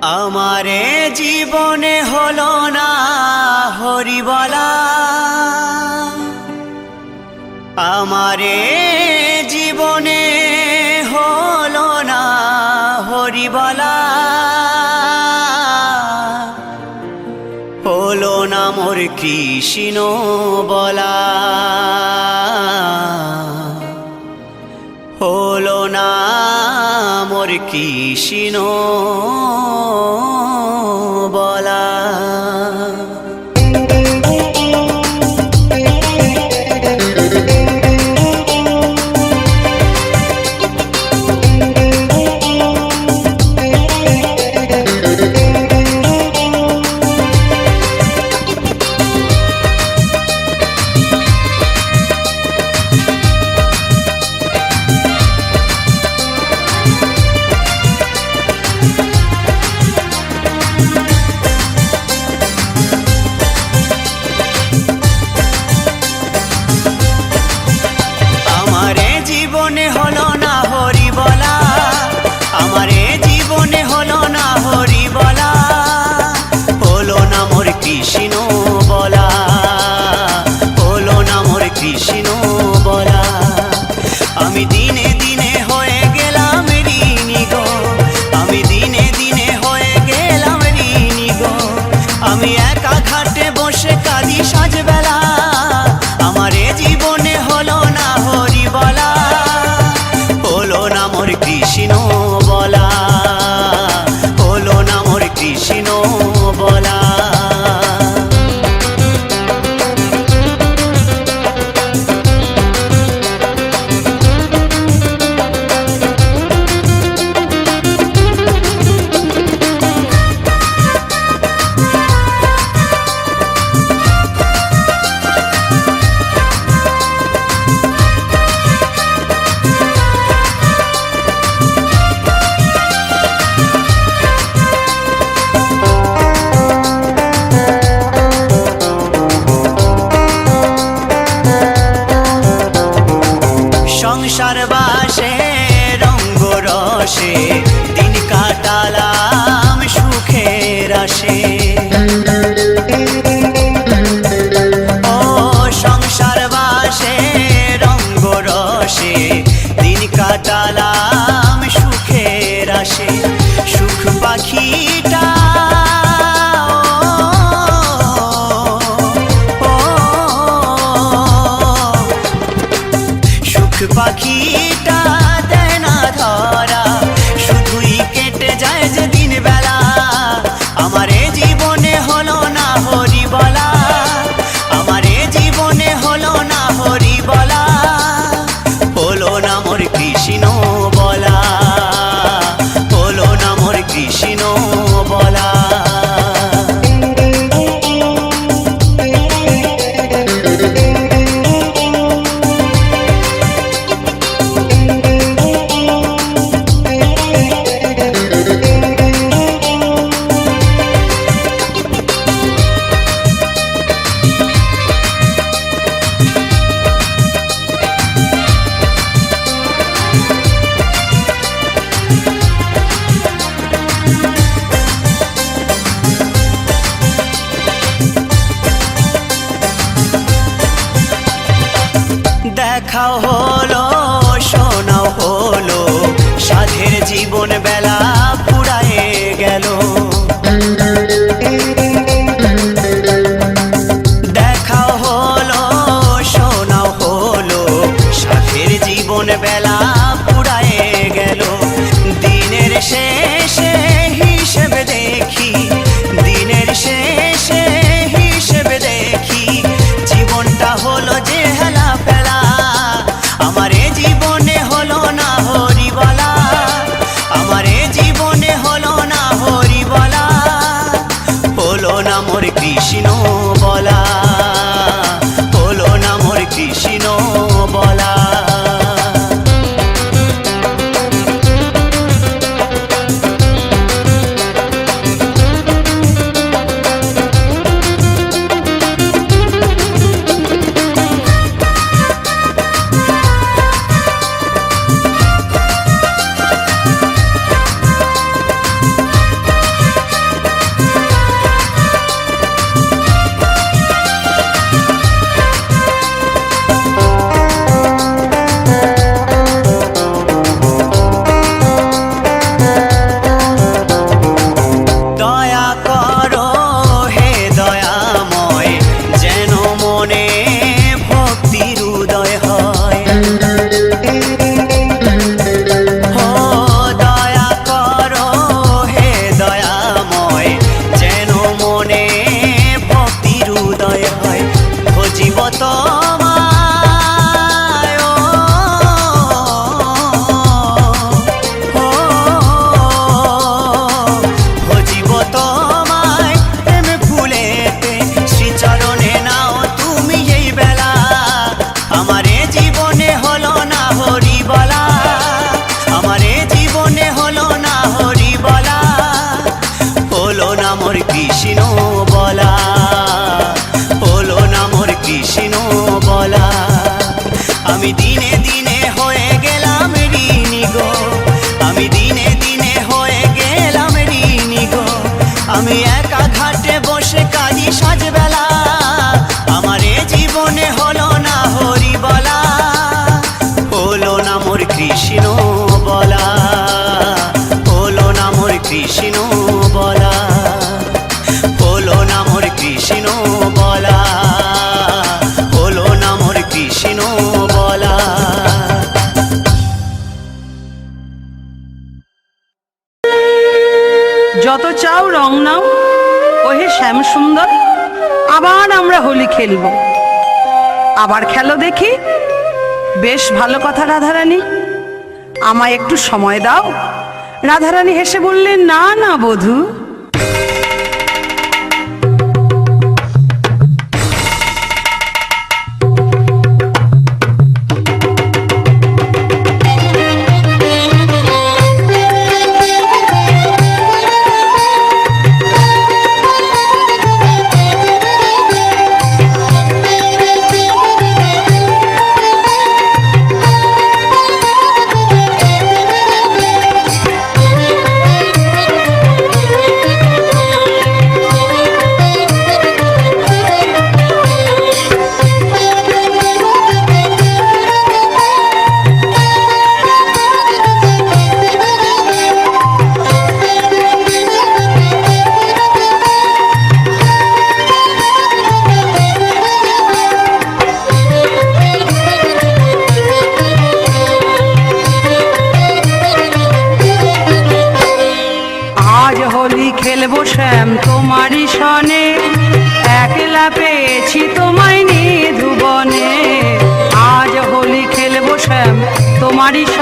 আমারে জীবনে হল না হরিবলা। আমারে জীবনে হল না হরিবলা। হল না মোর কৃষ্ণ বলা। মোর কৃষ্ণ। हम दीने दीने होएँगे আবার খেলো দেখি। বেশ ভালো কথা, রাধারানী। আমায় একটু সময় দাও। রাধারানী হেসে বললেন, না না, বধূ। body.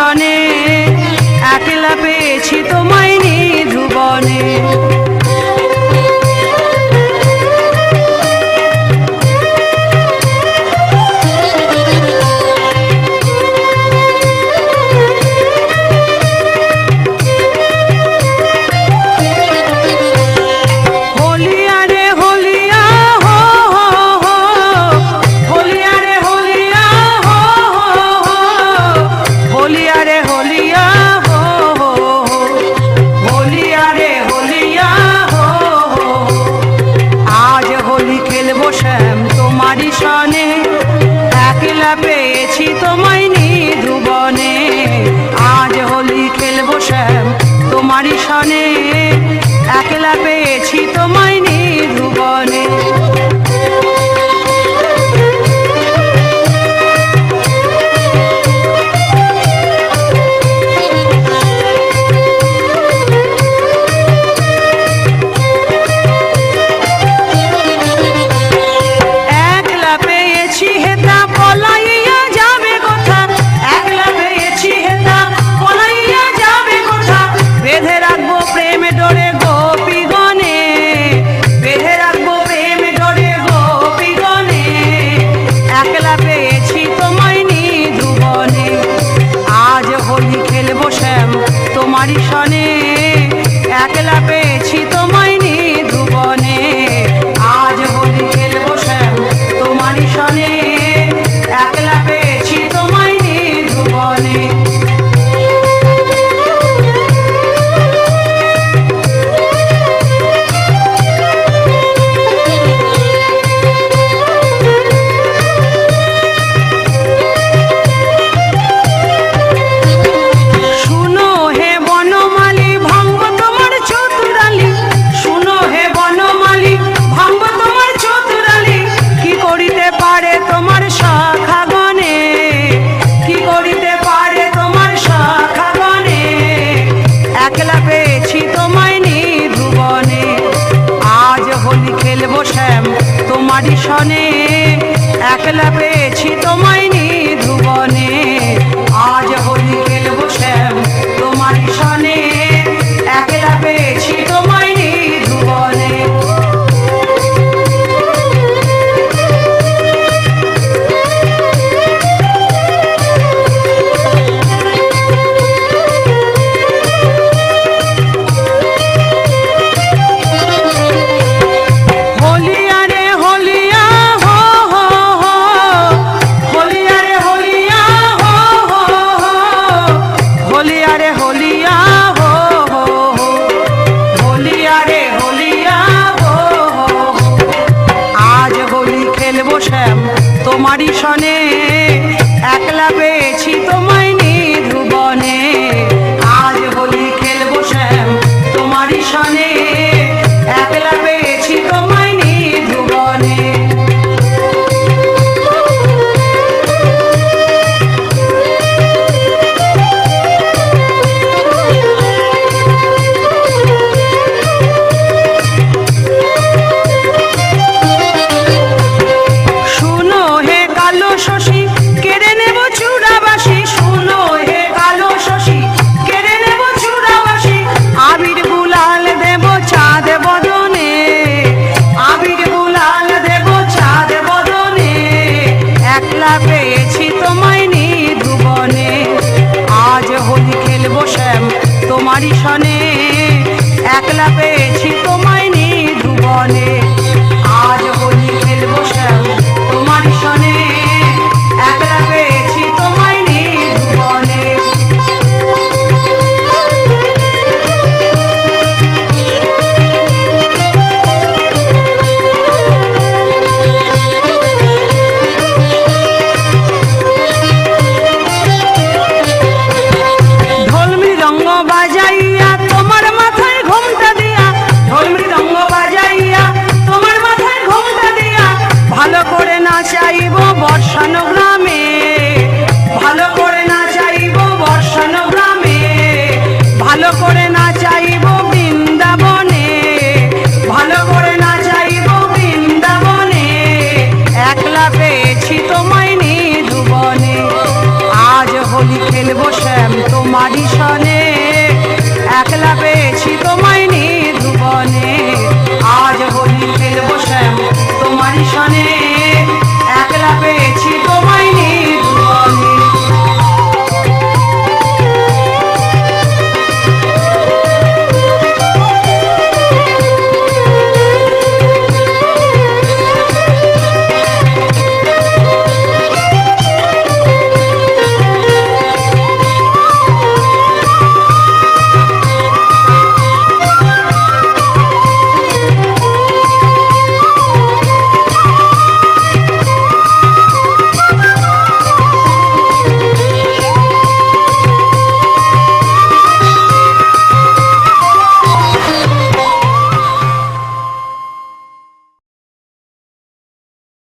শ্যাম তোমারই সনে একলা পেয়েছি তোমায় Chido my.